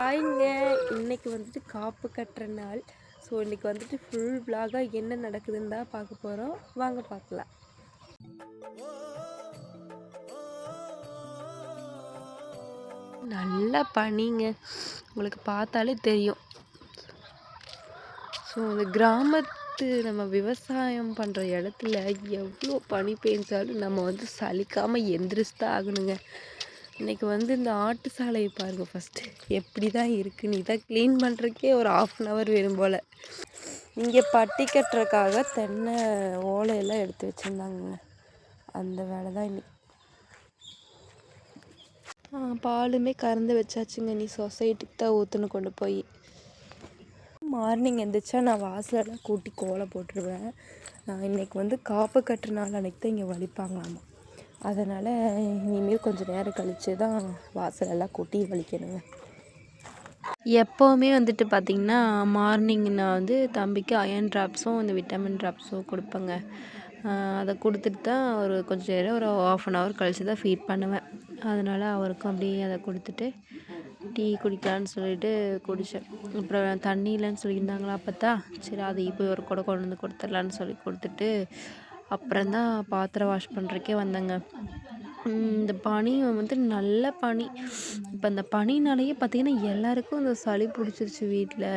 ஹாய்ங்க இன்னைக்கு வந்துட்டு காப்பு கட்டுற நாள். ஸோ இன்னைக்கு வந்துட்டு ஃபுல் vlog-ஆ என்ன நடக்குதுன்னு தான் பார்க்க போகிறோம் வாங்க பார்க்கலாம். நல்ல பனிங்க. உங்களுக்கு பார்த்தாலே தெரியும். ஸோ அந்த கிராமத்து நம்ம விவசாயம் பண்ணுற இடத்துல எவ்வளோ பனி பெஞ்சாலும் நம்ம வந்து சலிக்காமல் எந்திரிச்சு தான் ஆகணுங்க. இன்னைக்கு வந்து இந்த ஆட்டு சாலையை பாருங்க ஃபஸ்ட்டு எப்படி தான் இருக்குன்னு. இதை க்ளீன் பண்ணுறக்கே ஒரு ஆஃப் அன் ஹவர் வேணும் போல். இங்கே பட்டி கட்டுறதுக்காக தென்னை ஓலையெல்லாம் எடுத்து வச்சுருந்தாங்க அந்த வேலை தான் இன்னைக்கு பாலுமே கறந்து வச்சாச்சுங்க. நீ சொசைட்டிக்கு தான் ஊற்றுன்னு கொண்டு போய். மார்னிங் எந்திரிச்சா நான் வாசலெல்லாம் கூட்டி கோலம் போட்டுருவேன். நான் இன்னைக்கு வந்து காப்பு கட்டுற நாள் தான் இங்கே வலிப்பாங்களாமா. அதனால் இனிமேல் கொஞ்சம் நேரம் கழித்து தான் வாசலெல்லாம் கூட்டி வலிக்கணுங்க. எப்போவுமே வந்துட்டு பார்த்திங்கன்னா மார்னிங் நான் வந்து தம்பிக்கு அயன் ட்ராப்ஸும் இந்த விட்டமின் ட்ராப்ஸும் கொடுப்பேங்க. அதை கொடுத்துட்டு தான் ஒரு கொஞ்சம் நேரம் ஒரு ஆஃப் அன் ஹவர் கழித்து தான் ஃபீட் பண்ணுவேன். அதனால் அவருக்கும் அப்படியே அதை கொடுத்துட்டு டீ குடிக்கலான்னு சொல்லிட்டு குடித்தேன் அப்புறம் தண்ணி இல்லைன்னு சொல்லியிருந்தாங்களா பார்த்தா சரி அதை இப்போ ஒரு கூட கொண்டு வந்து கொடுத்துடலான்னு சொல்லி கொடுத்துட்டு அப்புறம்தான் பாத்திரம் வாஷ் பண்ணுறக்கே வந்தேங்க. இந்த பனி வந்து நல்ல பனி. இப்போ அந்த பனினாலேயே பார்த்தீங்கன்னா எல்லாருக்கும் அந்த சளி பிடிச்சிருச்சு வீட்டில்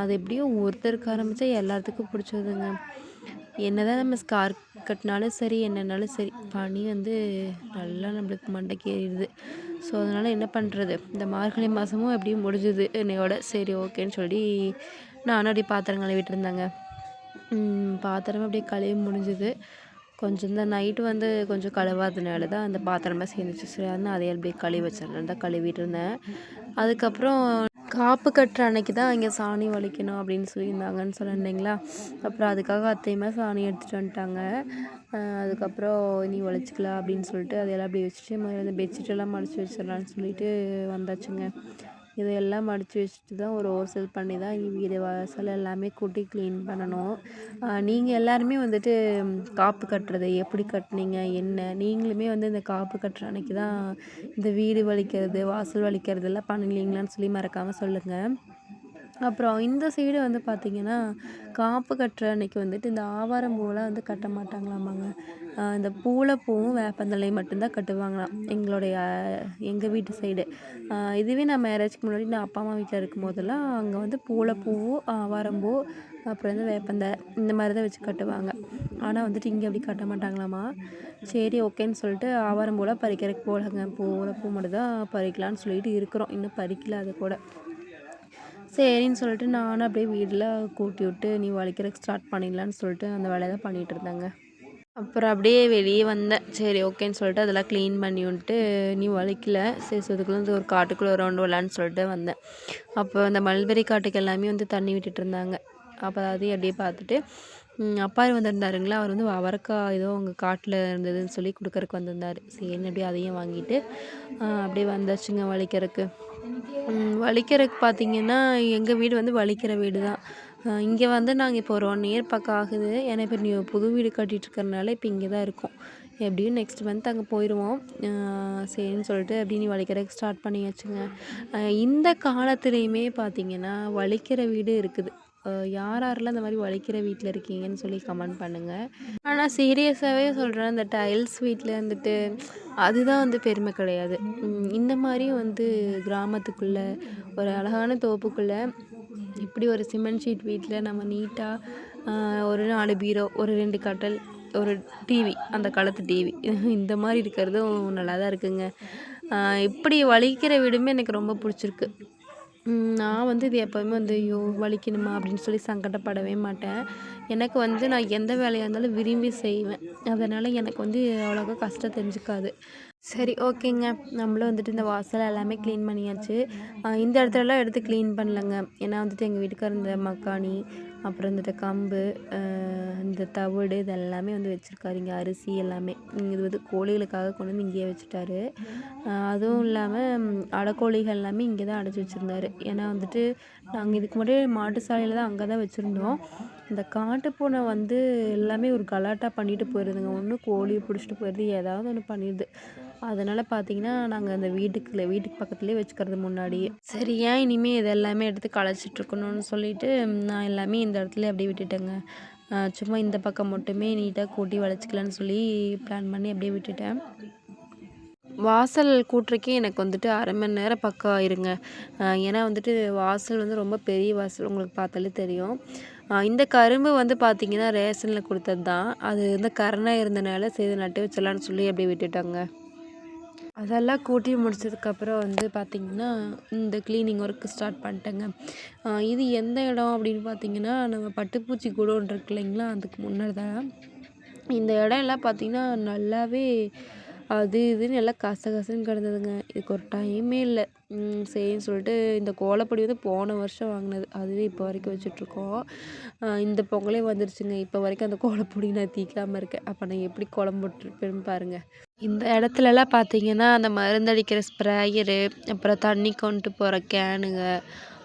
அது எப்படியும் ஒருத்தருக்கு ஆரம்பித்தா எல்லாத்துக்கும் பிடிச்சதுங்க. என்னதான் நம்ம ஸ்கார்ப் கட்டினாலும் சரி என்னன்னாலும் சரி பனி வந்து நல்லா நம்மளுக்கு மண்டைக்கு ஏறிடுது. ஸோ அதனால் என்ன பண்ணுறது இந்த மார்கழி மாதமும் எப்படியும் முடிஞ்சுது. என்னையோட சரி ஓகேன்னு சொல்லி நானும் அப்படி பாத்திரம் கழுவிட்டு இருந்தாங்க. பாத்திரமே அப்படியே கழுவி முடிஞ்சுது. கொஞ்சம் இந்த நைட்டு வந்து கொஞ்சம் கழுவாதனால தான் அந்த பாத்திரமே சேர்ந்துச்சு. சரி அதனால் அதையே அப்படியே கழுவி வச்சிடலாம் தான் கழுவிட்டு இருந்தேன். அதுக்கப்புறம் காப்பு கட்டுற அன்னைக்கு தான் இங்கே சாணி வலிக்கணும் அப்படின்னு சொல்லியிருந்தாங்கன்னு சொல்லியிருந்தீங்களா அப்புறம் அதுக்காக அத்தையுமே சாணி எடுத்துகிட்டு வந்துட்டாங்க. அதுக்கப்புறம் நீ உழைச்சிக்கலாம் அப்படின்னு சொல்லிட்டு அதையெல்லாம் அப்படியே வச்சுட்டு முதல்ல இந்த பெட்ஷீட் மடிச்சு வச்சிடலான்னு சொல்லிட்டு வந்தாச்சுங்க. இதையெல்லாம் மடித்து வச்சுட்டு தான் ஒரு ஓசல் பண்ணி தான் வீடு வாசல் எல்லாமே கூட்டி க்ளீன் பண்ணணும். நீங்கள் எல்லாருமே வந்துட்டு காப்பு கட்டுறது எப்படி கட்டுனீங்க என்ன? நீங்களுமே வந்து இந்த காப்பு கட்டுற அன்னைக்கு தான் இந்த வீடு வலிக்கிறது வாசல் வலிக்கிறது எல்லாம் பண்ணுவீங்களான்னு சொல்லி மறக்காமல் சொல்லுங்கள் அப்புறம் இந்த சைடு வந்து பார்த்திங்கன்னா காப்பு கட்டுற அன்னைக்கு வந்துட்டு இந்த ஆவாரம் பூவெல்லாம் வந்து கட்ட மாட்டாங்களாமாங்க. இந்த பூளைப்பூவும் வேப்பந்தலையும் மட்டும்தான் கட்டுவாங்களாம் எங்களுடைய எங்கள் வீட்டு சைடு இதுவே நான் மேரேஜ்க்கு முன்னாடி நான் அப்பா அம்மா வீட்டில் இருக்கும் போதெல்லாம் அங்கே வந்து பூளைப்பூவு ஆவாரம்பூ அப்புறம் வந்து வேப்பந்த இந்த மாதிரி தான் வச்சு கட்டுவாங்க. ஆனால் வந்துட்டு இங்கே அப்படி கட்ட மாட்டாங்களாமா. சரி ஓகேன்னு சொல்லிட்டு ஆவாரம்பூலாம் பறிக்கிறதுக்கு போகலங்க பூளைப்பூ மட்டும் தான் பறிக்கலான்னு சொல்லிட்டு இருக்கிறோம். இன்னும் பறிக்கல அது கூட. சரின்னு சொல்லிட்டு நானும் அப்படியே வீட்டில் கூட்டி விட்டு நீ வலிக்கிறதுக்கு ஸ்டார்ட் பண்ணிடலான்னு சொல்லிட்டு அந்த வேலையை தான் பண்ணிகிட்டு இருந்தேங்க. அப்புறம் அப்படியே வெளியே வந்தேன். சரி ஓகேன்னு சொல்லிட்டு அதெல்லாம் க்ளீன் பண்ணி விட்டு நீ வலிக்கல சரி ஸோ வந்து ஒரு காட்டுக்குள்ளே ரவுண்டு வரலான்னு சொல்லிட்டு வந்தேன். அப்போ அந்த மல்பெரி காட்டுக்கு எல்லாமே வந்து தண்ணி விட்டுட்டு இருந்தாங்க. அப்போ அதையும் அப்படியே பார்த்துட்டு ம், அப்பா வந்திருந்தாருங்களா? அவர் வந்து அவரைக்காய் ஏதோ உங்கள் காட்டில் இருந்ததுன்னு சொல்லி கொடுக்கறக்கு வந்திருந்தார். சரின்னு அப்படியே அதையும் வாங்கிட்டு அப்படியே வந்தாச்சுங்க வலிக்கிறதுக்கு வலிக்கிறதுக்கு பார்த்தீங்கன்னா எங்கள் வீடு வந்து வலிக்கிற வீடு தான் இங்கே வந்து நாங்கள் இப்போ ஒரு ஒன் இயர் பக்கம் ஆகுது. ஏன்னா இப்போ நீ புது வீடு கட்டிகிட்ருக்கறனால இப்போ இங்கே தான் இருக்கோம். எப்படியும் நெக்ஸ்ட் மந்த் அங்கே போயிடுவோம் சரின்னு சொல்லிட்டு அப்படி நீ வலிக்கிறதுக்கு ஸ்டார்ட் பண்ணியாச்சுங்க. இந்த காலத்துலேயுமே பார்த்தீங்கன்னா வலிக்கிற வீடு இருக்குது. யார் யாரெல்லாம் இந்த மாதிரி வலிக்கிற வீட்டில் இருக்கீங்கன்னு சொல்லி கமெண்ட் பண்ணுங்கள் ஆனால் சீரியஸாகவே சொல்கிறேன் இந்த டைல்ஸ் வீட்டில் இருந்துட்டு அதுதான் வந்து பெருமை கிடையாது. இந்த மாதிரி வந்து கிராமத்துக்குள்ளே ஒரு அழகான தோப்புக்குள்ளே இப்படி ஒரு சிமெண்ட் ஷீட் வீட்டில் நம்ம நீட்டாக ஒரு நாலு பீரோ ஒரு ரெண்டு கட்டல் ஒரு டிவி அந்த காலத்து டிவி இந்த மாதிரி இருக்கிறதும் நல்லா தான் இருக்குங்க இப்படி வலிக்கிற வீடுமே எனக்கு ரொம்ப பிடிச்சிருக்கு. நான் வந்து இது எப்போவுமே வந்து ஐயோ வலிக்கணுமா? அப்படின்னு சொல்லி சங்கடப்படவே மாட்டேன். எனக்கு வந்து நான் எந்த வேலையாக இருந்தாலும் விரும்பி செய்வேன். அதனால் எனக்கு வந்து அவ்வளோக்கா கஷ்டம் தெரிஞ்சுக்காது. சரி ஓகேங்க. நம்மளும் வந்துட்டு இந்த வாசல் எல்லாமே க்ளீன் பண்ணியாச்சு. இந்த இடத்துலலாம் எடுத்து க்ளீன் பண்ணலங்க. ஏன்னா வந்துட்டு எங்கள் வீட்டுக்கார் இந்த மக்காணி அப்புறம் வந்துட்டு கம்பு இந்த தவிடு இது எல்லாமே வந்து வச்சுருக்காரு. இங்கே அரிசி எல்லாமே. இது வந்து கோழிகளுக்காக கொண்டு வந்து இங்கேயே வச்சுட்டாரு. அதுவும் இல்லாமல் அடைக்கோழிகள் எல்லாமே இங்கே தான் அடைச்சி வச்சுருந்தாரு. ஏன்னா வந்துட்டு நாங்கள் இதுக்கு முன்னாடி மாட்டு சாலையில் தான் அங்கே தான் வச்சுருந்தோம். இந்த காட்டுப்பூனை வந்து எல்லாமே ஒரு கலாட்டா பண்ணிட்டு போயிடுதுங்க ஒன்று கோழியை பிடிச்சிட்டு போயிடுது ஏதாவது ஒன்று பண்ணிடுது அதனால் பார்த்தீங்கன்னா நாங்கள் அந்த வீட்டுக்குள்ள வீட்டுக்கு பக்கத்துலேயே வச்சுக்கிறது முன்னாடியே சரி ஏன் இனிமேல் இது எல்லாமே எடுத்து களைச்சிட்ருக்கணும்னு சொல்லிட்டு நான் எல்லாமே இந்த இடத்துல அப்படியே விட்டுட்டேங்க. சும்மா இந்த பக்கம் மட்டுமே நீட்டாக கூட்டி வளைச்சிக்கலான்னு சொல்லி பிளான் பண்ணி அப்படியே விட்டுட்டேன். வாசல் கூட்டுறக்கே எனக்கு வந்துட்டு அரை மணி நேரம் பக்கம் ஆயிருங்க. ஏன்னா வந்துட்டு வாசல் வந்து ரொம்ப பெரிய வாசல் உங்களுக்கு பார்த்தாலே தெரியும். இந்த கரும்பு வந்து பார்த்தீங்கன்னா ரேஷனில் கொடுத்தது தான் அது வந்து கரணாக இருந்தனால சரி நட்டு வச்சிடலான்னு சொல்லி அப்படியே விட்டுட்டாங்க. அதெல்லாம் கூட்டி முடிச்சதுக்கப்புறம் வந்து பார்த்திங்கன்னா இந்த க்ளீனிங் ஒர்க்கு ஸ்டார்ட் பண்ணிட்டேங்க. இது எந்த இடம் அப்படின்னு பார்த்தீங்கன்னா நம்ம பட்டுப்பூச்சி கூடோன் இருக்கு இல்லைங்களா அதுக்கு முன்னாடி தான். இந்த இடம் எல்லாம் பார்த்தீங்கன்னா நல்லாவே அது இதுன்னு எல்லாம் கசகசன்னு கிடந்ததுங்க. இதுக்கு ஒரு டைமே இல்லை. சரின்னு சொல்லிட்டு இந்த கோலப்பொடி வந்து போன வருஷம் வாங்கினது. அதுவே இப்போ வரைக்கும் வச்சிட்ருக்கோம். இந்த பொங்கலே வந்துருச்சுங்க. இப்போ வரைக்கும் அந்த கோலப்பொடி நான் தீக்காமல் இருக்கேன். அப்போ நான் எப்படி கோலம் போட்டிருப்பேன்னு பாருங்கள் இந்த இடத்துலலாம் பார்த்தீங்கன்னா அந்த மருந்தடிக்கிற ஸ்ப்ரேயரு அப்புறம் தண்ணி கொண்டு போகிற கேனுங்க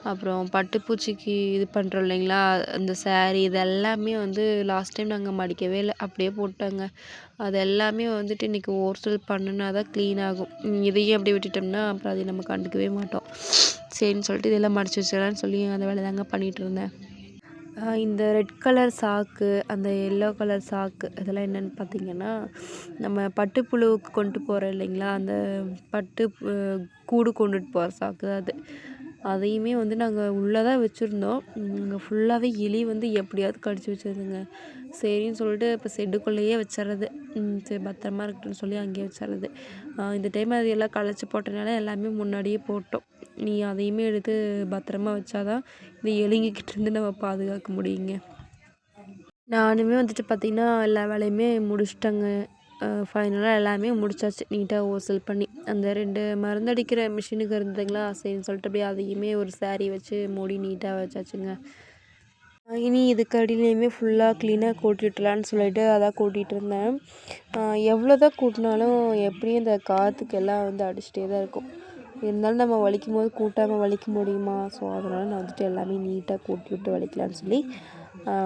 அப்புறம் பட்டுப்பூச்சிக்கு இது பண்ணுறோம் இல்லைங்களா? அந்த saree இது எல்லாமே வந்து லாஸ்ட் டைம் நாங்கள் மடிக்கவே இல்லை. அப்படியே போட்டோங்க. அது எல்லாமே வந்துட்டு இன்றைக்கி ஓர்சல் பண்ணுனா தான் க்ளீன் ஆகும். இதையும் அப்படியே விட்டுட்டோம்னா அப்புறம் அதை நம்ம கண்டுக்கவே மாட்டோம். சரின்னு சொல்லிட்டு இதெல்லாம் மடிச்சு வச்சிடலான்னு சொல்லி அந்த வேலை தாங்க பண்ணிகிட்டு இருந்தேன். இந்த ரெட் கலர் சாக்கு அந்த எல்லோ கலர் சாக்கு இதெல்லாம் என்னென்னு பார்த்தீங்கன்னா நம்ம பட்டுப்புழுவுக்கு கொண்டு போகிறோம் இல்லைங்களா? அந்த பட்டு கூடு கொண்டுட்டு போகிற சாக்கு அது. அதையுமே வந்து நாங்கள் உள்ளே தான் வச்சுருந்தோம். அங்கே ஃபுல்லாகவே எலி வந்து எப்படியாவது கடிச்சு வச்சிருதுங்க சரின்னு சொல்லிட்டு இப்போ செட்டுக்குள்ளேயே வச்சிடுறது சரி பத்திரமா இருக்கட்டும்னு சொல்லி அங்கேயே வச்சிடுறது இந்த டைம் அது எல்லாம் களைச்சி போட்டனால எல்லாமே முன்னாடியே போட்டோம். நீ அதையுமே எடுத்து பத்திரமா வச்சாதான் இந்த எலிங்கக்கிட்டேருந்து நம்ம பாதுகாக்க முடியுங்க. நானுமே வந்துட்டு பார்த்திங்கன்னா எல்லா வேலையுமே முடிச்சிட்டேங்க. ஃபைனலாக எல்லாமே முடிச்சாச்சு. நீட்டாக ஓசல் பண்ணி அந்த ரெண்டு மருந்தடிக்கிற மிஷினுக்கு இருந்ததுங்களா? சரின்னு சொல்லிட்டு அப்படியே அதையுமே ஒரு சாரீ வச்சு மூடி நீட்டாக வச்சாச்சுங்க. இனி இதுக்கு அடியிலையுமே ஃபுல்லாக க்ளீனாக கூட்டிட்டுலான்னு சொல்லிட்டு அதான் கூட்டிகிட்டு இருந்தேன். எவ்வளோ தான் கூட்டினாலும் எப்படியும் இந்த காற்றுக்கு எல்லாம் வந்து அடிச்சிட்டே தான் இருக்கும். இருந்தாலும் நம்ம வலிக்கும் போது கூட்டாமல் வலிக்க முடியுமா? ஸோ அதனால் நான் வந்துட்டு எல்லாமே நீட்டாக கூட்டி விட்டு வலிக்கலான்னு சொல்லி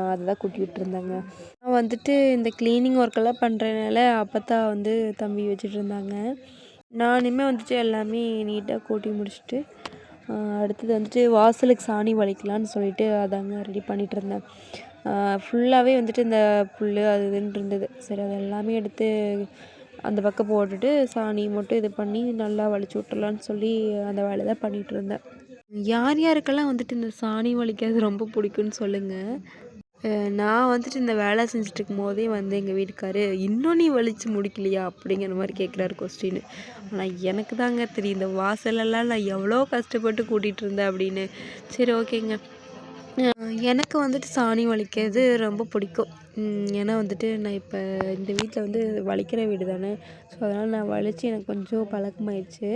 அதை தான் கூட்டி விட்டுருந்தேங்க நான் வந்துட்டு இந்த க்ளீனிங் ஒர்க்கெல்லாம் பண்ணுறதுனால அப்பத்தா வந்து தம்பி வச்சுட்டு இருந்தாங்க நானுமே வந்துட்டு எல்லாமே நீட்டாக கூட்டி முடிச்சுட்டு அடுத்தது வந்துட்டு வாசலுக்கு சாணி வலிக்கலான்னு சொல்லிட்டு அதாங்க ரெடி பண்ணிகிட்டு இருந்தேன் ஃபுல்லாகவே வந்துட்டு இந்த புல் அது இதுன்னு இருந்தது. சரி அது எல்லாமே எடுத்து அந்த பக்கம் போட்டுட்டு சாணி மட்டும் இது பண்ணி நல்லா வலிச்சு விட்றலான்னு சொல்லி அந்த வேலை தான் பண்ணிகிட்டு இருந்தேன் யார் யாருக்கெல்லாம் வந்துட்டு இந்த சாணி வலிக்கிறது ரொம்ப பிடிக்கும்னு சொல்லுங்கள் நான் வந்துட்டு இந்த வேலை செஞ்சுட்டு இருக்கும் போதே வந்து எங்கள் வீட்டுக்காரு இன்னும் நீ வலிச்சு முடிக்கலையா? அப்படிங்கிற மாதிரி கேட்குறாரு கொஸ்டின் ஆனால் எனக்கு தாங்க தெரியும் இந்த வாசலெல்லாம் நான் எவ்வளோ கஷ்டப்பட்டு கூட்டிகிட்டு இருந்தேன் அப்படின்னு. சரி ஓகேங்க. எனக்கு வந்துட்டு சாணி வலிக்கிறது ரொம்ப பிடிக்கும். ஏன்னா வந்துட்டு நான் இப்போ இந்த வீட்டில் வந்து வலிக்கிற வீடு தானே. ஸோ அதனால் நான் வலித்து எனக்கு கொஞ்சம் பழக்கமாயிடுச்சு.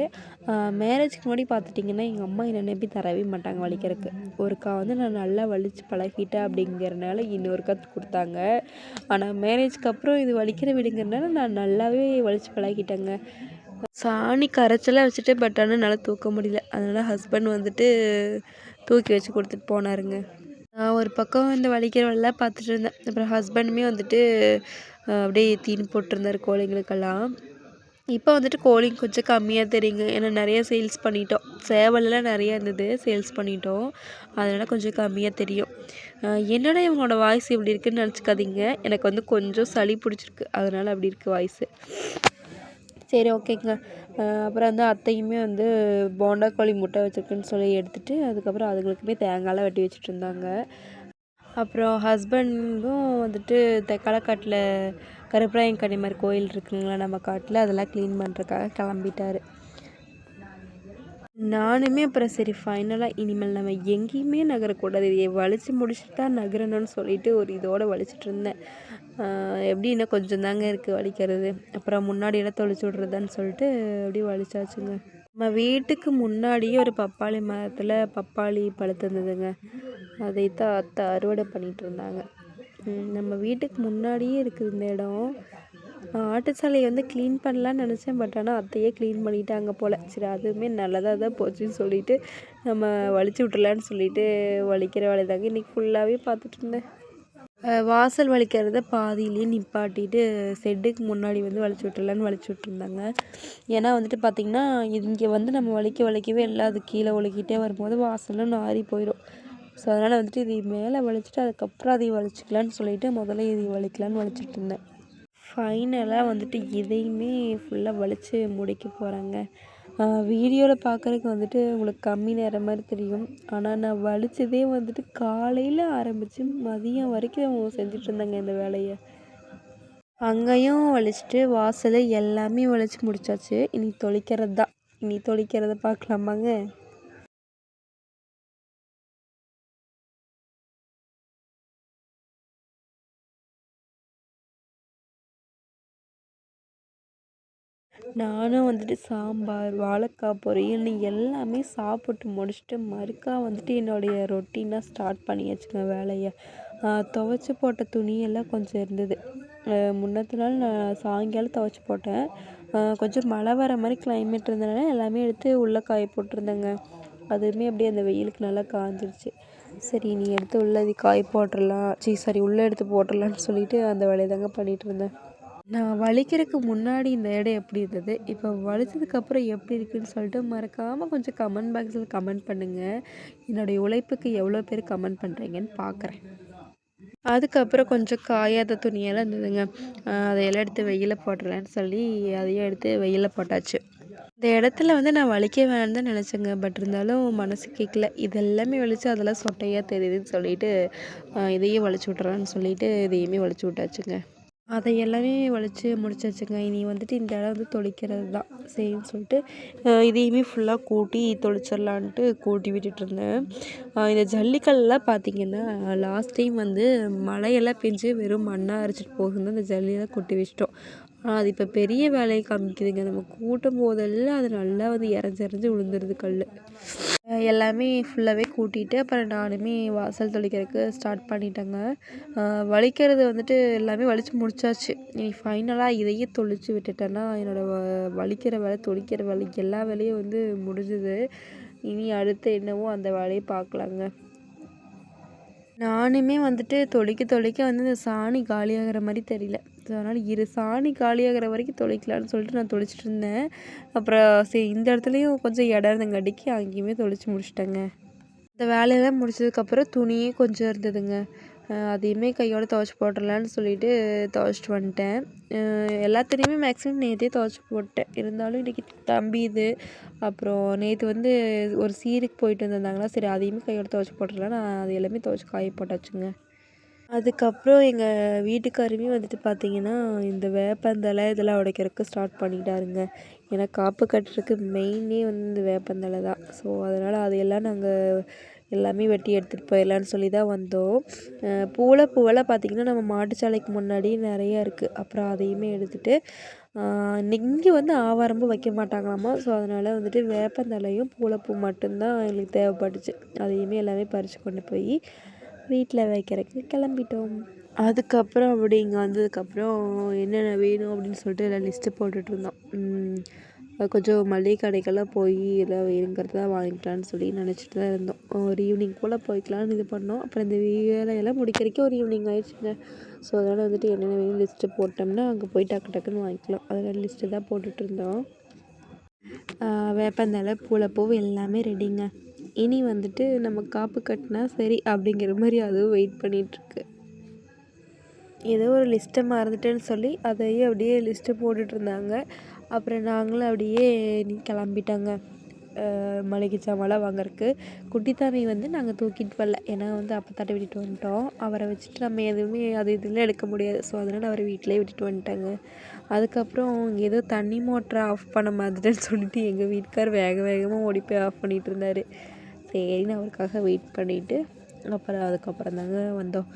மேரேஜ்க்கு முன்னாடி பார்த்துட்டிங்கன்னா எங்கள் அம்மா என்னை நம்பி தரவே மாட்டாங்க வலிக்கிறதுக்கு. ஒருக்கா வந்து நான் நல்லா வலித்து பழகிட்டேன் அப்படிங்கிறனால இன்னொருக்கா கொடுத்தாங்க. ஆனால் மேரேஜ்க்கு அப்புறம் இது வலிக்கிற வீடுங்கிறனால நான் நல்லாவே வலித்து பழகிட்டேங்க. சாணி கரைச்சலாக வச்சுட்டு பட் ஆனால் என்னால் தூக்க முடியல. அதனால் ஹஸ்பண்ட் வந்துட்டு தூக்கி வச்சு கொடுத்துட்டு போனாருங்க. நான் ஒரு பக்கம் இந்த வலிக்கிற வேலைலாம் பார்த்துட்டு இருந்தேன். அப்புறம் ஹஸ்பண்டுமே வந்துட்டு அப்படியே தீனி போட்டிருந்தாரு கோழிங்களுக்கெல்லாம். இப்போ வந்துட்டு கோழிங்க கொஞ்சம் கம்மியாக தெரியுங்க. ஏன்னா நிறைய சேல்ஸ் பண்ணிட்டோம். சேவலெல்லாம் நிறைய இருந்தது சேல்ஸ் பண்ணிட்டோம். அதனால் கொஞ்சம் கம்மியாக தெரியும். என்னடா இவங்களோட வாய்ஸ் இப்படி இருக்குன்னு நினச்சிக்காதீங்க. எனக்கு வந்து கொஞ்சம் சளி பிடிச்சிருக்கு. அதனால் அப்படி இருக்குது வாய்ஸு சரி ஓகேங்க. அப்புறம் வந்து அத்தையுமே வந்து போண்டா கோழி முட்டை வச்சுருக்குன்னு சொல்லி எடுத்துட்டு அதுக்கப்புறம் அதுங்களுக்குமே தேங்காயெலாம் வெட்டி வச்சுட்டு இருந்தாங்க. அப்புறம் ஹஸ்பண்டும் வந்துட்டு தெக்காலக்காட்டில் கருப்பராயன் கன்னிமார் கோயில் இருக்குங்களா நம்ம காட்டில் அதெல்லாம் க்ளீன் பண்ணுறக்காக கிளம்பிட்டாரு. நானுமே அப்புறம் சரி ஃபைனலாக இனிமேல் நம்ம எங்கேயுமே நகரக்கூடாது. இதை வலிச்சு முடிச்சுட்டு தான் நகரணும்னு சொல்லிட்டு ஒரு இதோடு வலிச்சிட்டு இருந்தேன். எப்படின்னா எப்படி இன்னும் கொஞ்சம் தாங்க இருக்குது வலிக்கிறது. அப்புறம் முன்னாடி எல்லாம் தொளிச்சு விட்றதான்னு சொல்லிட்டு அப்படியே வலிச்சாச்சுங்க. நம்ம வீட்டுக்கு முன்னாடியே ஒரு பப்பாளி மரத்தில் பப்பாளி பழுத்திருந்ததுங்க அதை தான் அத்தை அறுவடை பண்ணிகிட்டு இருந்தாங்க. நம்ம வீட்டுக்கு முன்னாடியே இருக்குது இந்த இடம் ஆட்டு சாலையை வந்து க்ளீன் பண்ணலான்னு நினச்சேன் பட் ஆனால் அத்தையே க்ளீன் பண்ணிட்டாங்க போல். சரி அதுவுமே நல்லதாக தான் போச்சுன்னு சொல்லிட்டு நம்ம வலிச்சு விட்டுலான்னு சொல்லிட்டு வலிக்கிற வேலை தாங்க இன்றைக்கி ஃபுல்லாகவே பார்த்துட்டு இருந்தேன். வாசல் வலிக்கிறத பாதியிலேயே நிப்பாட்டிட்டு செட்டுக்கு முன்னாடி வந்து வலிச்சு விட்டுலான்னு வலிச்சு விட்டுருந்தாங்க. ஏன்னா வந்துட்டு பார்த்திங்கன்னா இங்கே வந்து நம்ம வலிக்க வலிக்கவே எல்லாம் அது கீழே ஒழுகிட்டே வரும்போது வாசலும் நாரி போயிடும். ஸோ அதனால் வந்துட்டு இது மேலே வலிச்சிட்டு அதுக்கப்புறம் அதை வலிச்சிக்கலான்னு சொல்லிட்டு முதல்ல இதை வலிக்கலான்னு வலிச்சிட்டு இருந்தேன். ஃபைனலாக வந்துட்டு இதையுமே ஃபுல்லாக வலித்து முடிக்க போகிறாங்க வீடியோவில் பார்க்குறதுக்கு வந்துட்டு உங்களுக்கு கம்மி நேரம் மாதிரி தெரியும். ஆனால் நான் வலித்ததே வந்துட்டு காலையில் ஆரம்பித்து மதியம் வரைக்கும் செஞ்சுட்டு இருந்தாங்க இந்த வேலையை. அங்கேயும் வலிச்சுட்டு வாசல் எல்லாமே வலிச்சு முடிச்சாச்சு. இனி தொளிக்கிறது தான் இனி தொளிக்கிறத பார்க்கலாமாங்க? நானும் வந்துட்டு சாம்பார் வாழைக்காய் பொரியல்னு எல்லாமே சாப்பிட்டு முடிச்சுட்டு மறுக்கா வந்துட்டு என்னுடைய ரொட்டீனாக ஸ்டார்ட் பண்ணியாச்சுங்க வேலையை. துவைச்சி போட்ட துணியெல்லாம் கொஞ்சம் இருந்தது. முன்னத்து நாள் நான் சாயங்காலம் துவைச்சி போட்டேன். கொஞ்சம் மழை வர மாதிரி கிளைமேட் இருந்ததுனால எல்லாமே எடுத்து உள்ளே காய போட்டிருந்தேங்க. அதுவுமே அப்படியே அந்த வெயிலுக்கு நல்லா காஞ்சிருச்சு. சரி நீ எடுத்து உள்ளே காய போட்டுடலாம். சரி சாரி உள்ளே எடுத்து போட்டுடலான்னு சொல்லிட்டு அந்த வேலையை தாங்க பண்ணிகிட்டு இருந்தேன். நான் வலிக்கிறதுக்கு முன்னாடி இந்த இடம் எப்படி இருந்தது? இப்போ வலிச்சதுக்கப்புறம் எப்படி இருக்குதுன்னு சொல்லிட்டு மறக்காமல் கொஞ்சம் கமெண்ட் பாக்ஸில் கமெண்ட் பண்ணுங்கள் என்னுடைய உழைப்புக்கு எவ்வளோ பேர் கமெண்ட் பண்ணுறீங்கன்னு பார்க்குறேன் அதுக்கப்புறம் கொஞ்சம் காயாத துணியெல்லாம் இருந்ததுங்க. அதையெல்லாம் எடுத்து வெயிலில் போட்டுடலான்னு சொல்லி அதையும் எடுத்து வெயிலில் போட்டாச்சு. இந்த இடத்துல வந்து நான் வலிக்க வேணும்னு தான் நினச்சேங்க. பட் இருந்தாலும் மனசு கேட்கல இதெல்லாமே வலிச்சு அதெல்லாம் சொட்டையாக தெரியுதுன்னு சொல்லிட்டு இதையும் வலிச்சு விட்றலான்னு சொல்லிட்டு இதையுமே வலிச்சு விட்டாச்சுங்க. அதை எல்லாமே வலிச்சு முடிச்சாச்சுங்க இனி வந்துட்டு இந்த இடம் வந்து தொளிக்கிறது தான். சரின்னு சொல்லிட்டு இதையுமே ஃபுல்லாக கூட்டி தொளிச்சிடலான்ட்டு கூட்டி விட்டுட்ருந்தேன் இந்த ஜல்லிக்கல்லாம் பார்த்திங்கன்னா லாஸ்ட் டைம் வந்து மழையெல்லாம் பெஞ்சு வெறும் மண்ணாக அரைச்சிட்டு போகுதுன்னு அந்த ஜல்லியெல்லாம் கொட்டி வச்சிட்டோம். ஆனால் அது இப்போ பெரிய வேலையை காமிக்குதுங்க. நம்ம கூட்டும் போதெல்லாம் அது நல்லா வந்து இறஞ்சி இறஞ்சி விழுந்துருது கல் எல்லாமே ஃபுல்லாகவே கூட்டிகிட்டு அப்புறம் நானுமே வாசல் தொளிக்கிறதுக்கு ஸ்டார்ட் பண்ணிட்டேங்க. வலிக்கிறது வந்துட்டு எல்லாமே வலித்து முடிச்சாச்சு. இனி ஃபைனலாக இதையே தொளிச்சு விட்டுட்டேன்னா என்னோடய வ வலிக்கிற வேலை தொளிக்கிற வேலை எல்லா வேலையும் வந்து முடிஞ்சுது. இனி அடுத்து என்னவோ அந்த வேலையை பார்க்கலாங்க. நானுமே வந்துட்டு தொளிக்க தொளிக்க வந்து இந்த சாணி காலியாகிற மாதிரி தெரியல. ஸோ அதனால் இரு சாணி காலியாகிற வரைக்கும் தொலைக்கலான்னு சொல்லிட்டு நான் தொலைச்சிட்டு இருந்தேன் அப்புறம் சரி இந்த இடத்துலையும் கொஞ்சம் இடம் இருந்தங்காட்டிக்கு அங்கேயுமே தொலைச்சி முடிச்சிட்டேங்க. இந்த வேலையெல்லாம் முடிச்சதுக்கப்புறம் துணியே கொஞ்சம் இருந்ததுங்க. அதையுமே கையோடு துவச்சி போட்டுடலான்னு சொல்லிட்டு துவச்சிட்டு வந்துட்டேன். எல்லாத்துலேயுமே மேக்ஸிமம் நேற்றே துவச்சி போட்டேன். இருந்தாலும் இன்றைக்கி தம்பி இது. அப்புறம் நேற்று வந்து ஒரு சீருக்கு போயிட்டு வந்திருந்தாங்களா சரி அதையுமே கையோடு துவச்சி போட்டுடலாம் நான் அது எல்லாமே துவச்சி காய போட்டாச்சுங்க. அதுக்கப்புறம் எங்கள் வீட்டுக்காருமே வந்துட்டு பார்த்தீங்கன்னா இந்த வேப்பந்தழை இதெல்லாம் உடைக்கிறதுக்கு ஸ்டார்ட் பண்ணிட்டாருங்க. ஏன்னா காப்பு கட்டுறதுக்கு மெயினே வந்து இந்த வேப்பந்தழை தான். ஸோ அதனால் அதையெல்லாம் நாங்கள் எல்லாமே வெட்டி எடுத்துகிட்டு போயிடலான்னு சொல்லி தான் வந்தோம். பூளை பூவெல்லாம் பார்த்திங்கன்னா நம்ம மாட்டுச்சாலைக்கு முன்னாடி நிறையா இருக்குது அப்புறம் அதையுமே எடுத்துகிட்டு இங்கே வந்து ஆவாரமும் வைக்க மாட்டாங்களாமா? ஸோ அதனால் வந்துட்டு வேப்பந்தலையும் பூளைப்பூ மட்டும்தான் எங்களுக்கு தேவைப்பட்டுச்சு. அதையுமே எல்லாமே பறித்து கொண்டு போய் வீட்டில் வைக்கிறதுக்கு கிளம்பிட்டோம். அதுக்கப்புறம் அப்படி இங்கே வந்ததுக்கப்புறம் என்னென்ன வேணும் அப்படின்னு சொல்லிட்டு எல்லாம் லிஸ்ட்டு போட்டுட்ருந்தோம் கொஞ்சம் மளிகை கடைக்கெல்லாம் போய் எல்லாம் வேணுங்கிறத வாங்கிக்கலான்னு சொல்லி நினச்சிட்டு தான் இருந்தோம். ஒரு ஈவினிங் போல் போய்க்கலான்னு இது பண்ணோம். அப்புறம் இந்த வேலையெல்லாம் முடிக்கிறதுக்கே ஒரு ஈவினிங் ஆயிடுச்சுங்க. ஸோ அதனால் வந்துட்டு என்னென்ன வேணும் லிஸ்ட்டு போட்டோம்னா அங்கே போய் டக்கு டக்குன்னு வாங்கிக்கலாம். அதனால் லிஸ்ட்டு தான் போட்டுட்ருந்தோம் வேப்பந்தழை பூளைப்பூ எல்லாமே ரெடிங்க இனி வந்துட்டு நம்ம காப்பு கட்டினா சரி அப்படிங்கிற மாதிரி அதுவும் வெயிட் பண்ணிகிட்ருக்கு ஏதோ ஒரு லிஸ்ட்டை மறந்துட்டேன்னு சொல்லி அதையும் அப்படியே லிஸ்ட்டு போட்டுட்ருந்தாங்க. அப்புறம் நாங்களும் அப்படியே கிளம்பிட்டாங்க. மளிகை சாமான்லாம் வாங்குறதுக்கு. குட்டித்தாமி வந்து நாங்கள் தூக்கிட்டு வரல. ஏன்னா வந்து அப்பத்தாட்ட விட்டுட்டு வந்துட்டோம். அவரை வச்சுட்டு நம்ம எதுவுமே அது இதெல்லாம் எடுக்க முடியாது. ஸோ அதனால் அவரை வீட்டிலே விட்டுட்டு வந்துட்டாங்க. அதுக்கப்புறம் ஏதோ தண்ணி மோட்டரை ஆஃப் பண்ண மாதிரின்னு சொல்லிட்டு எங்கள் வீட்டுக்கார் வேக வேகமாக ஓடி போய் ஆஃப் பண்ணிகிட்டு இருந்தார். சரின்னு அவருக்காக வெயிட் பண்ணிவிட்டு அப்புறம் அதுக்கப்புறம் தாங்க வந்தோம்.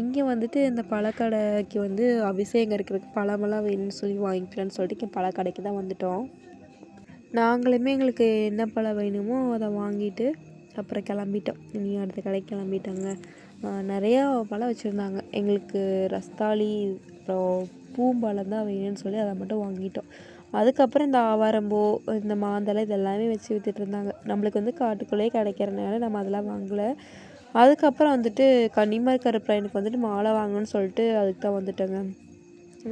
இங்கே வந்துட்டு இந்த பழக்கடைக்கு வந்து அபிஷேகம் இருக்கிறதுக்கு பழமெல்லாம் வேணும்னு சொல்லி வாங்கிக்கலான்னு சொல்லிட்டு இங்கே பழக்கடைக்கு தான் வந்துட்டோம். நாங்களுமே எங்களுக்கு என்ன பழம் வேணுமோ அதை வாங்கிட்டு அப்புறம் கிளம்பிட்டோம். இனி அடுத்த கடைக்கு கிளம்பிட்டோங்க. நிறையா பழம் வச்சுருந்தாங்க. எங்களுக்கு ரஸ்தாளி அப்புறம் பூம்பழம் தான் வேணும்னு சொல்லி அதை மட்டும் வாங்கிட்டோம். அதுக்கப்புறம் இந்த ஆவாரம்பூ இந்த மாந்தழை இதெல்லாமே வச்சு விற்றுட்ருந்தாங்க நம்மளுக்கு வந்து காட்டுக்குள்ளேயே கிடைக்கிறனால நம்ம அதெல்லாம் வாங்கலை. அதுக்கப்புறம் வந்துட்டு கன்னிமார் கருப்பராயனுக்கு வந்துட்டு மாலை வாங்கணும்னு சொல்லிட்டு அதுக்கு தான் வந்துட்டேங்க.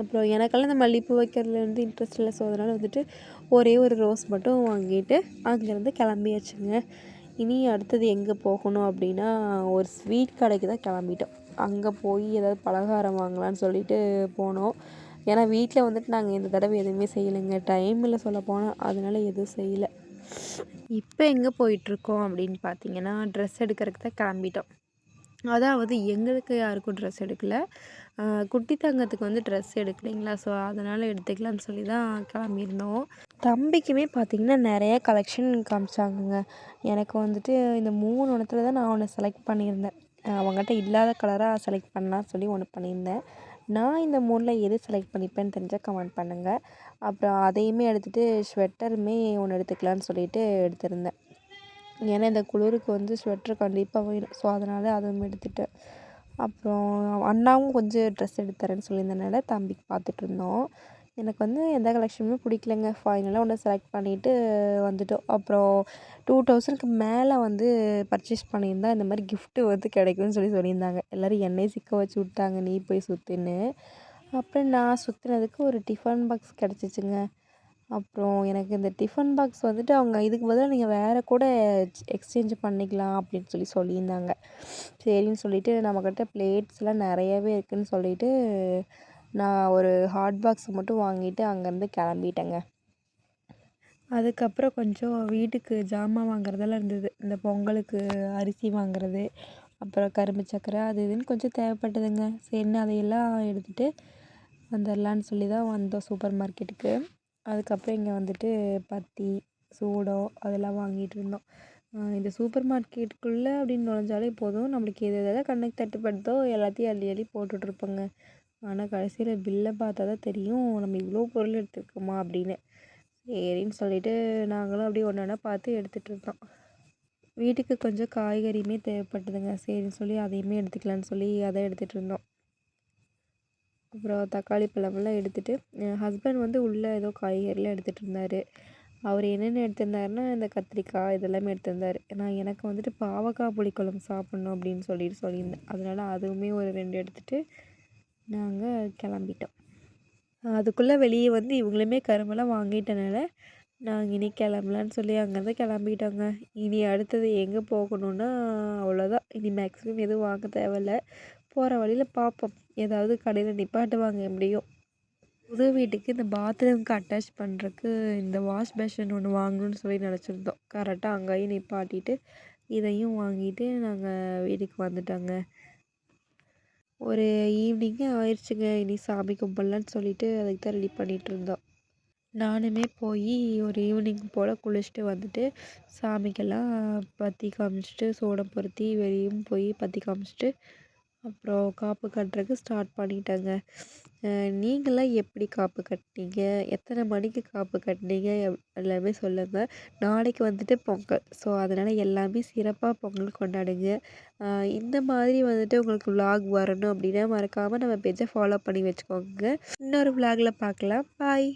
அப்புறம் எனக்கெல்லாம் இந்த மல்லிகைப்பூ வைக்கிறதுல வந்து இன்ட்ரெஸ்ட் இல்லை. ஸோ அதனால் வந்துட்டு ஒரே ஒரு ரோஸ் மட்டும் வாங்கிட்டு அங்கேருந்து கிளம்பியாச்சுங்க. இனி அடுத்தது எங்கே போகணும் அப்படின்னா ஒரு ஸ்வீட் கடைக்கு தான் கிளம்பிட்டோம். அங்கே போய் ஏதாவது பலகாரம் வாங்கலாம்னு சொல்லிட்டு போனோம். ஏன்னா வீட்டில் வந்துட்டு நாங்கள் இந்த தடவை எதுவுமே செய்யலைங்க. டைம் இல்லை சொல்ல போனால் அதனால எதுவும் செய்யலை. இப்போ எங்கே போயிட்டுருக்கோம் அப்படின்னு பார்த்தீங்கன்னா ட்ரெஸ் எடுக்கிறதுக்கு தான் கிளம்பிட்டோம். அதாவது எங்களுக்கு யாருக்கும் ட்ரெஸ் எடுக்கல. குட்டி தங்கத்துக்கு வந்து ட்ரெஸ் எடுக்கலைங்களா? ஸோ அதனால் எடுத்துக்கலாம்னு சொல்லி தான் கிளம்பியிருந்தோம். தம்பிக்குமே பார்த்திங்கன்னா நிறைய கலெக்ஷன் காமிச்சாங்கங்க. எனக்கு வந்துட்டு இந்த மூணு ஒன்றத்தில் தான் நான் ஒன்று செலக்ட் பண்ணியிருந்தேன். அவங்ககிட்ட இல்லாத கலராக செலக்ட் பண்ணலாம் சொல்லி ஒன்று பண்ணியிருந்தேன். நான் இந்த மூணில் எது செலக்ட் பண்ணிப்பேன்னு தெரிஞ்சால் கமெண்ட் பண்ணுங்கள் அப்புறம் அதையுமே எடுத்துகிட்டு ஸ்வெட்டருமே ஒன்று எடுத்துக்கலான்னு சொல்லிட்டு எடுத்திருந்தேன். ஏன்னா இந்த குளிருக்கு வந்து ஸ்வெட்ரு கண்டிப்பாக வேணும். ஸோ அதனால் அதுவும் எடுத்துட்டேன். அப்புறம் அண்ணாவும் கொஞ்சம் ட்ரெஸ் எடுத்து தரேன்னு சொல்லியிருந்தனால தம்பிக்கு பார்த்துட்ருந்தோம் எனக்கு வந்து எந்த கலெக்ஷனுமே பிடிக்கலங்க. ஃபைனலாக ஒன்று செலக்ட் பண்ணிவிட்டு வந்துட்டோம். அப்புறம் டூ தௌசண்ட்க்கு மேலே வந்து பர்ச்சேஸ் பண்ணியிருந்தா இந்த மாதிரி கிஃப்ட்டு வந்து கிடைக்கும்னு சொல்லி சொல்லியிருந்தாங்க. எல்லோரும் என்னையும் சிக்க வச்சு விட்டாங்க. நீ போய் சுற்றுன்னு அப்புறம் நான் சுற்றுனதுக்கு ஒரு டிஃபன் பாக்ஸ் கிடச்சிச்சிங்க. அப்புறம் எனக்கு இந்த டிஃபன் பாக்ஸ் வந்துட்டு அவங்க இதுக்கு பதிலாக நீங்கள் வேறு கூட எக்ஸ்சேஞ்ச் பண்ணிக்கலாம் அப்படின்னு சொல்லி சொல்லியிருந்தாங்க. சரின்னு சொல்லிவிட்டு நம்மக்கிட்ட பிளேட்ஸ்லாம் நிறையவே இருக்குதுன்னு சொல்லிவிட்டு நான் ஒரு ஹாட் பாக்ஸ் மட்டும் வாங்கிட்டு அங்கேருந்து கிளம்பிட்டேங்க. அதுக்கப்புறம் கொஞ்சம் வீட்டுக்கு ஜாமான் வாங்குறதெல்லாம் இருந்தது. இந்த பொங்கலுக்கு அரிசி வாங்குறது அப்புறம் கரும்பு சக்கரை அது இதுன்னு கொஞ்சம் தேவைப்பட்டதுங்க. சரின்னு அதையெல்லாம் எடுத்துகிட்டு வந்துடலான்னு சொல்லி தான் வந்தோம் சூப்பர் மார்க்கெட்டுக்கு. அதுக்கப்புறம் இங்கே வந்துட்டு பத்தி சூடம் அதெல்லாம் வாங்கிட்டு இருந்தோம். இந்த சூப்பர் மார்க்கெட்டுக்குள்ளே அப்படின்னு நுழைஞ்சாலே போதும். நம்மளுக்கு எது எதெல்லாம் கண்ணுக்கு தட்டுப்படுதோ எல்லாத்தையும் அள்ளி அள்ளி போட்டுட்ருப்போங்க ஆனால் கடைசியில் பில்லை பார்த்தா தான் தெரியும் நம்ம இவ்வளோ பொருள் எடுத்துருக்கோமா அப்படின்னு. சரின்னு சொல்லிவிட்டு நாங்களும் அப்படியே ஒன்று ஒன்றா பார்த்து எடுத்துகிட்டு இருந்தோம் வீட்டுக்கு கொஞ்சம் காய்கறியுமே தேவைப்பட்டதுங்க. சரின்னு சொல்லி அதையுமே எடுத்துக்கலான்னு சொல்லி அதை எடுத்துகிட்டு இருந்தோம். அப்புறம் தக்காளி பழமெல்லாம் எடுத்துகிட்டு என் ஹஸ்பண்ட் வந்து உள்ளே ஏதோ காய்கறிலாம் எடுத்துகிட்டு இருந்தார். அவர் என்னென்ன எடுத்திருந்தாருன்னா இந்த கத்திரிக்காய் இதெல்லாமே எடுத்திருந்தார். நான் எனக்கு வந்துட்டு பாவக்காய் புளிக்குழம்பு சாப்பிட்ணும் அப்படின்னு சொல்லிட்டு சொல்லியிருந்தேன். அதனால் அதுவுமே ஒரு ரெண்டு எடுத்துகிட்டு நாங்கள் கிளம்பிட்டோம். அதுக்குள்ளே வெளியே வந்து இவங்களுமே கரும்பெல்லாம் வாங்கிட்டனால நாங்கள் இனி கிளம்பலான்னு சொல்லி அங்கேருந்து கிளம்பிட்டோங்க. இனி அடுத்தது எங்கே போகணுன்னா அவ்வளோதான் இனி மேக்ஸிமம் எதுவும் வாங்க தேவையில்ல. போகிற வழியில் பார்ப்போம் ஏதாவது கடையில் நிப்பாட்டுவாங்க எப்படியும் புது வீட்டுக்கு இந்த பாத்ரூம்க்கு அட்டாச் பண்ணுறக்கு இந்த வாஷ் பேஷன் ஒன்று வாங்கணும்னு சொல்லி நினச்சிருந்தோம். கரெக்டாக அங்கேயும் நிப்பாட்டிட்டு இதையும் வாங்கிட்டு நாங்கள் வீட்டுக்கு வந்துட்டோங்க. ஒரு ஈவினிங்கே ஆயிடுச்சுங்க இனி சாமி கும்பிட்லான்னு சொல்லிட்டு அதுக்கு தான் ரெடி பண்ணிகிட்ருந்தோம் நானுமே போய் ஒரு ஈவினிங் போல் குளிச்சுட்டு வந்துட்டு சாமிக்கெல்லாம் பற்றி காமிச்சிட்டு சூடம் பொருத்தி வெளியும் போய் பற்றி காமிச்சிட்டு அப்புறம் காப்பு கட்டுறதுக்கு ஸ்டார்ட் பண்ணிட்டேங்க. நீங்களாம் எப்படி காப்பு கட்டினீங்க? எத்தனை மணிக்கு காப்பு கட்டினீங்க? எல்லாமே சொல்லுங்கள் நாளைக்கு வந்துட்டு பொங்கல். ஸோ அதனால் எல்லாமே சிறப்பாக பொங்கல் கொண்டாடுங்க. இந்த மாதிரி வந்துட்டு உங்களுக்கு விலாக் வரணும் அப்படின்னா மறக்காமல் நம்ம பேஜை ஃபாலோ பண்ணி வச்சுக்கோங்க. இன்னொரு விலாகில் பார்க்கலாம் பாய்